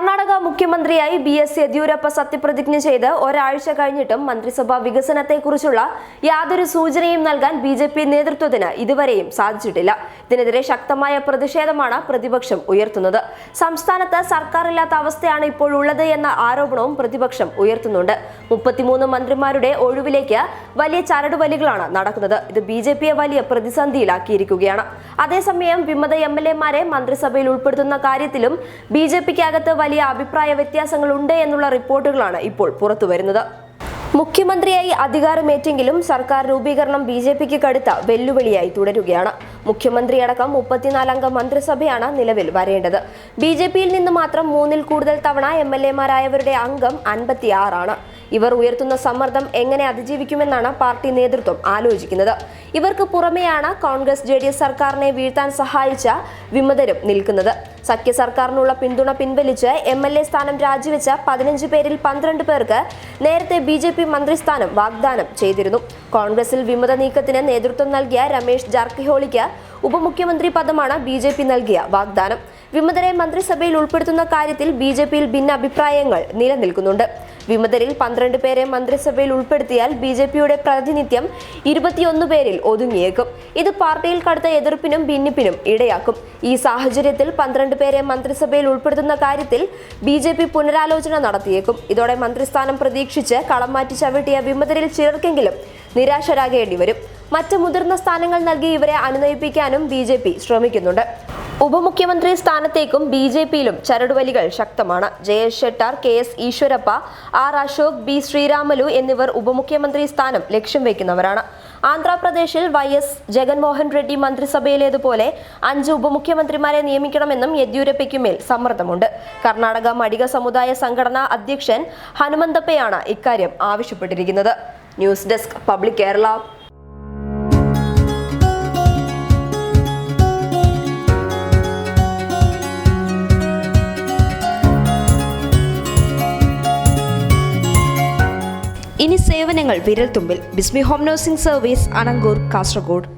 കർണാടക മുഖ്യമന്ത്രിയായി B S Yediyurappa സത്യപ്രതിജ്ഞ ചെയ്ത് ഒരാഴ്ച കഴിഞ്ഞിട്ടും മന്ത്രിസഭാ വികസനത്തെക്കുറിച്ചുള്ള യാതൊരു സൂചനയും നൽകാൻ ബി ജെ പി നേതൃത്വത്തിന് ഇതുവരെയും സാധിച്ചിട്ടില്ല. ഇതിനെതിരെ ശക്തമായ പ്രതിഷേധമാണ് പ്രതിപക്ഷം ഉയർത്തുന്നത്. സംസ്ഥാനത്ത് സർക്കാരില്ലാത്ത അവസ്ഥയാണ് ഇപ്പോൾ ഉള്ളത് എന്ന ആരോപണവും പ്രതിപക്ഷം ഉയർത്തുന്നുണ്ട്. മുപ്പത്തിമൂന്ന് മന്ത്രിമാരുടെ ഒഴിവിലേക്ക് വലിയ ചരടുവലികളാണ് നടക്കുന്നത്. ഇത് ബി ജെ പിയെ വലിയ പ്രതിസന്ധിയിലാക്കിയിരിക്കുകയാണ്. അതേസമയം വിമത എം എൽ എമാരെ മന്ത്രിസഭയിൽ ഉൾപ്പെടുത്തുന്ന കാര്യത്തിലും ബി ജെ പിക്കകത്ത് വലിയ അഭിപ്രായ വ്യത്യാസങ്ങളുണ്ട് എന്നുള്ള റിപ്പോർട്ടുകളാണ് ഇപ്പോൾ പുറത്തുവരുന്നത്. മുഖ്യമന്ത്രിയായി അധികാരമേറ്റെങ്കിലും സർക്കാർ രൂപീകരണം ബി ജെ പിക്ക് കടുത്ത വെല്ലുവിളിയായി തുടരുകയാണ്. മുഖ്യമന്ത്രിയടക്കം മുപ്പത്തിനാലംഗ മന്ത്രിസഭയാണ് നിലവിൽ വരേണ്ടത്. ബി ജെ പിയിൽ നിന്ന് മാത്രം മൂന്നിൽ കൂടുതൽ തവണ എം എൽ എമാരായവരുടെ അംഗം അൻപത്തിയാറാണ്. ഇവർ ഉയർത്തുന്ന സമ്മർദ്ദം എങ്ങനെ അതിജീവിക്കുമെന്നാണ് പാർട്ടി നേതൃത്വം ആലോചിക്കുന്നത്. ഇവർക്ക് പുറമെയാണ് കോൺഗ്രസ് ജെ സർക്കാരിനെ വീഴ്ത്താൻ സഹായിച്ച വിമതരും നിൽക്കുന്നത്. സഖ്യ സർക്കാരിനുള്ള പിന്തുണ പിൻവലിച്ച് എം എൽ എ സ്ഥാനം രാജിവെച്ച പതിനഞ്ച് പേരിൽ പന്ത്രണ്ട് പേർക്ക് നേരത്തെ ബി ജെ പി മന്ത്രിസ്ഥാനം വാഗ്ദാനം ചെയ്തിരുന്നു. കോൺഗ്രസിൽ വിമത നീക്കത്തിന് നേതൃത്വം നൽകിയ രമേശ് ജാർക്കിഹോളിക്ക് ഉപമുഖ്യമന്ത്രി പദമാണ് ബി ജെ പി നൽകിയ വാഗ്ദാനം. വിമതരെ മന്ത്രിസഭയിൽ ഉൾപ്പെടുത്തുന്ന കാര്യത്തിൽ ബി ജെ പിയിൽ ഭിന്നാഭിപ്രായങ്ങൾ നിലനിൽക്കുന്നുണ്ട്. വിമതരിൽ പന്ത്രണ്ട് പേരെ മന്ത്രിസഭയിൽ ഉൾപ്പെടുത്തിയാൽ ബി ജെ പിയുടെ പ്രാതിനിധ്യം ഇരുപത്തിയൊന്ന് പേരിൽ ഒതുങ്ങിയേക്കും. ഇത് പാർട്ടിയിൽ കടുത്ത എതിർപ്പിനും ഭിന്നിപ്പിനും ഇടയാക്കും. ഈ സാഹചര്യത്തിൽ പന്ത്രണ്ട് പേരെ മന്ത്രിസഭയിൽ ഉൾപ്പെടുത്തുന്ന കാര്യത്തിൽ ബി ജെ പി പുനരാലോചന നടത്തിയേക്കും. ഇതോടെ മന്ത്രിസ്ഥാനം പ്രതീക്ഷിച്ച് കളം മാറ്റി ചവിട്ടിയ വിമതരിൽ ചിലർക്കെങ്കിലും നിരാശരാകേണ്ടി വരും മറ്റ് മുതിർന്ന സ്ഥാനങ്ങൾ നൽകി ഇവരെ അനുനയിപ്പിക്കാനും ബി ശ്രമിക്കുന്നുണ്ട്. ഉപമുഖ്യമന്ത്രി സ്ഥാനത്തേക്കും ബി ജെ പിയിലും ചരടുവലികൾ ശക്തമാണ്. Jayesh Shettar K S Eshwarappa R Ashok B Sriramulu എന്നിവർ ഉപമുഖ്യമന്ത്രി സ്ഥാനം ലക്ഷ്യം വയ്ക്കുന്നവരാണ്. ആന്ധ്രാപ്രദേശിൽ വൈ എസ് ജഗൻമോഹൻ റെഡ്ഡി മന്ത്രിസഭയിലേതുപോലെ അഞ്ച് ഉപമുഖ്യമന്ത്രിമാരെ നിയമിക്കണമെന്നും യെദ്യൂരപ്പയ്ക്കുമേൽ സമ്മർദ്ദമുണ്ട്. കർണാടക മടിക സമുദായ സംഘടനാ അധ്യക്ഷൻ ഹനുമന്തപ്പയാണ് ഇക്കാര്യം ആവശ്യപ്പെട്ടിരിക്കുന്നത്. News desk public Kerala. ഇനി സേവനങ്ങൾ വിരൽ തുമ്പിൽ Bismi home nursing service Anangoor Kasaragod.